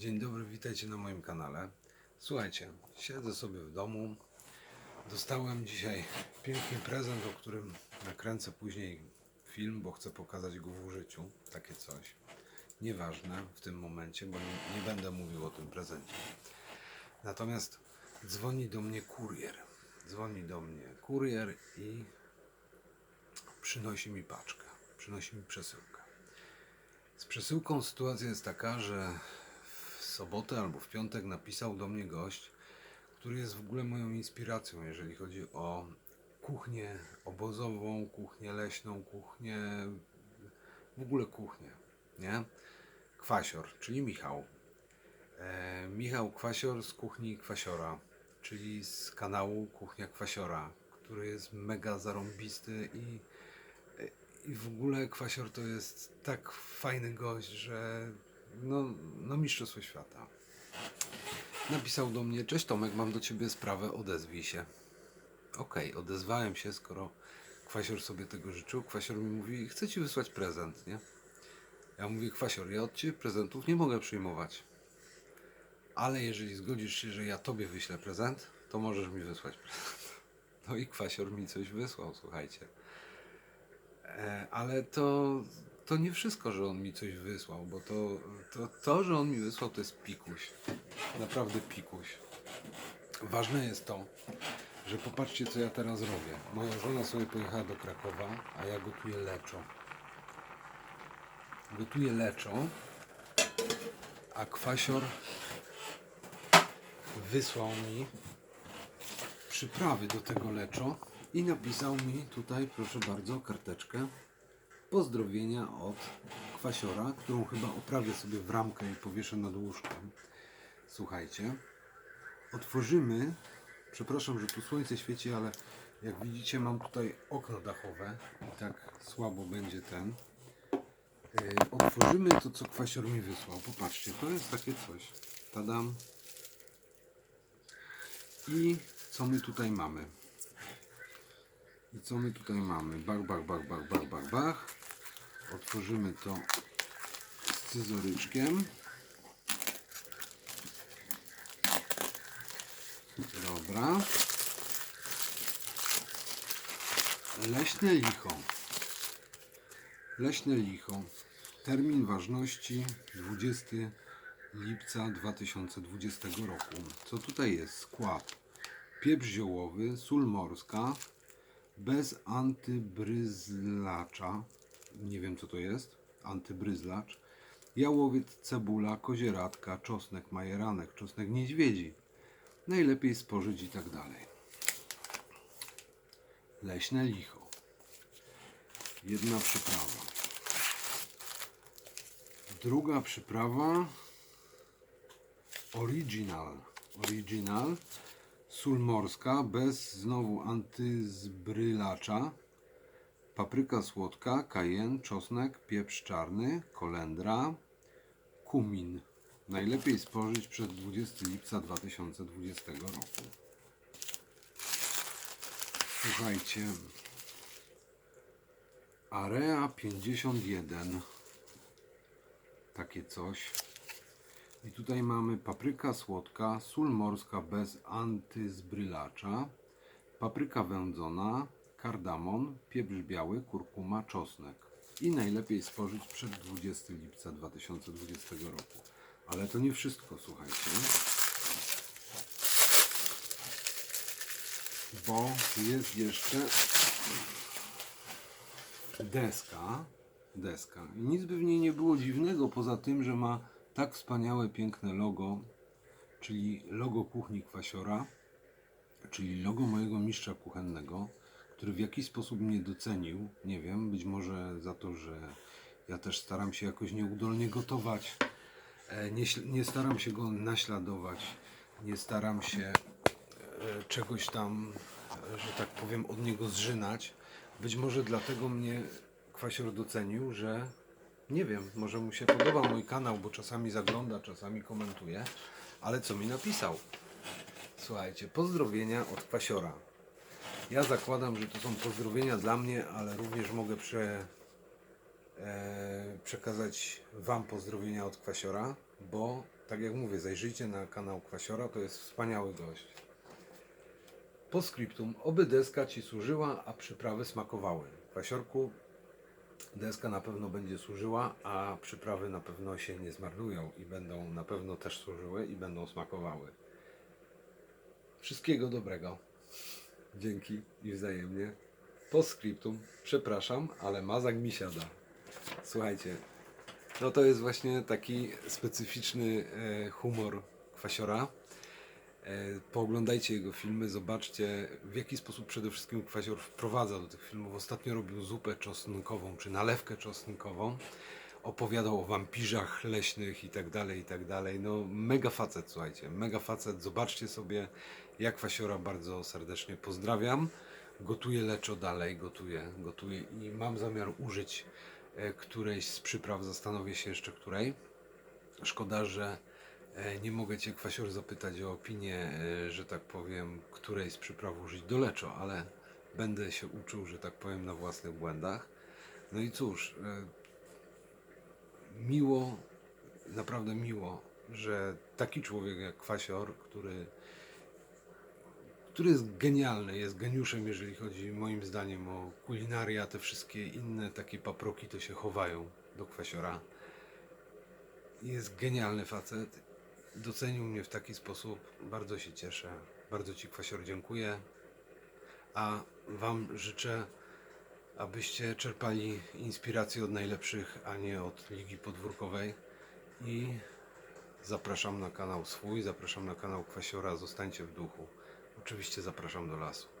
Dzień dobry, witajcie na moim kanale. Słuchajcie, siedzę sobie w domu. Dostałem dzisiaj piękny prezent, o którym nakręcę później film, bo chcę pokazać go w użyciu. Takie coś. Nieważne w tym momencie, bo nie, nie będę mówił o tym prezencie. Natomiast dzwoni do mnie kurier. Dzwoni do mnie kurier i przynosi mi paczkę. Przynosi mi przesyłkę. Z przesyłką sytuacja jest taka, że sobotę albo w piątek napisał do mnie gość, który jest w ogóle moją inspiracją, jeżeli chodzi o kuchnię obozową, kuchnię leśną, kuchnię, w ogóle kuchnię, nie? Kwasior, czyli Michał. E, Michał Kwasior z kuchni Kwasiora, czyli z kanału Kuchnia Kwasiora, który jest mega zarąbisty i i w ogóle Kwasior to jest tak fajny gość, że no, no mistrzostwo świata. Napisał do mnie, cześć Tomek, mam do Ciebie sprawę, odezwij się. Okej, odezwałem się, skoro Kwasior sobie tego życzył. Kwasior mi mówi, chcę Ci wysłać prezent, nie? Ja mówię, Kwasior, ja od Ciebie prezentów nie mogę przyjmować. Ale jeżeli zgodzisz się, że ja Tobie wyślę prezent, to możesz mi wysłać prezent. No i Kwasior mi coś wysłał, słuchajcie. E, Ale to, to nie wszystko, że on mi coś wysłał, bo to, to, to, że on mi wysłał, to jest pikuś. Naprawdę pikuś. Ważne jest to, że popatrzcie, co ja teraz robię. Moja żona sobie pojechała do Krakowa, a ja gotuję leczo. Gotuję leczo, a kwasior wysłał mi przyprawy do tego leczo i napisał mi tutaj, proszę bardzo, karteczkę pozdrowienia od kwasiora, którą chyba oprawię sobie w ramkę i powieszę nad łóżkiem. Słuchajcie, otworzymy, przepraszam, że tu słońce świeci, ale jak widzicie mam tutaj okno dachowe i tak słabo będzie ten. Yy, otworzymy to, co kwasior mi wysłał. Popatrzcie, to jest takie coś. Tadam. I co my tutaj mamy? I co my tutaj mamy? Bach, bach, bach, bach, bach, bach, bach. Otworzymy to scyzoryczkiem. Dobra. Leśne licho. Leśne licho. Termin ważności 20 lipca 2020 roku. Co tutaj jest? Skład. Pieprz ziołowy, sól morska, bez antybryzlacza. Nie wiem co to jest. Antybryzlacz. Jałowiec, cebula, kozieradka, czosnek, majeranek, czosnek niedźwiedzi. Najlepiej spożyć i tak dalej. Leśne licho. Jedna przyprawa. Druga przyprawa. Original. Original. Sól morska bez znowu antyzbrylacza. Papryka słodka, kajen, czosnek, pieprz czarny, kolendra, kumin. Najlepiej spożyć przed 20 lipca 2020 roku. Słuchajcie. Area 51. Takie coś. I tutaj mamy papryka słodka, sól morska bez antyzbrylacza, papryka wędzona, kardamon, pieprz biały, kurkuma, czosnek. I najlepiej spożyć przed 20 lipca 2020 roku. Ale to nie wszystko, słuchajcie. Bo jest jeszcze deska. Deska. I nic by w niej nie było dziwnego, poza tym, że ma tak wspaniałe, piękne logo, czyli logo kuchni Kwasiora, czyli logo mojego mistrza kuchennego, który w jakiś sposób mnie docenił. Nie wiem, być może za to, że ja też staram się jakoś nieudolnie gotować. E, Nie, nie staram się go naśladować, nie staram się e, czegoś tam, że tak powiem, od niego zżynać. Być może dlatego mnie Kwasior docenił, że nie wiem, może mu się podoba mój kanał, bo czasami zagląda, czasami komentuje, ale co mi napisał? Słuchajcie, pozdrowienia od Kwasiora. Ja zakładam, że to są pozdrowienia dla mnie, ale również mogę prze, e, przekazać Wam pozdrowienia od Kwasiora, bo tak jak mówię, zajrzyjcie na kanał Kwasiora, to jest wspaniały gość. Po skryptum, oby deska Ci służyła, a przyprawy smakowały. Kwasiorku, deska na pewno będzie służyła, a przyprawy na pewno się nie zmarnują i będą na pewno też służyły i będą smakowały. Wszystkiego dobrego. Dzięki i wzajemnie. Po skryptum, przepraszam, ale mazak mi siada. Słuchajcie, no to jest właśnie taki specyficzny e, humor Kwasiora. E, Pooglądajcie jego filmy, zobaczcie w jaki sposób przede wszystkim Kwasior wprowadza do tych filmów. Ostatnio robił zupę czosnkową, czy nalewkę czosnkową. Opowiadał o wampirzach leśnych i tak dalej, i tak dalej. No mega facet, słuchajcie, mega facet. Zobaczcie sobie, jak Kwasiora bardzo serdecznie pozdrawiam. Gotuję leczo dalej, gotuję, gotuję i mam zamiar użyć e, którejś z przypraw, zastanowię się jeszcze której. Szkoda, że nie mogę Cię, Kwasior, zapytać o opinię, e, że tak powiem, której z przypraw użyć do leczo, ale będę się uczył, że tak powiem, na własnych błędach. No i cóż, e, miło, naprawdę miło, że taki człowiek jak Kwasior, który, który jest genialny, jest geniuszem, jeżeli chodzi moim zdaniem o kulinarię, te wszystkie inne takie paproki to się chowają do Kwasiora. Jest genialny facet. Docenił mnie w taki sposób. Bardzo się cieszę. Bardzo Ci, Kwasior, dziękuję. A Wam życzę, abyście czerpali inspirację od najlepszych, a nie od Ligi Podwórkowej. I zapraszam na kanał swój, zapraszam na kanał Kwasiora. Zostańcie w duchu. Oczywiście zapraszam do lasu.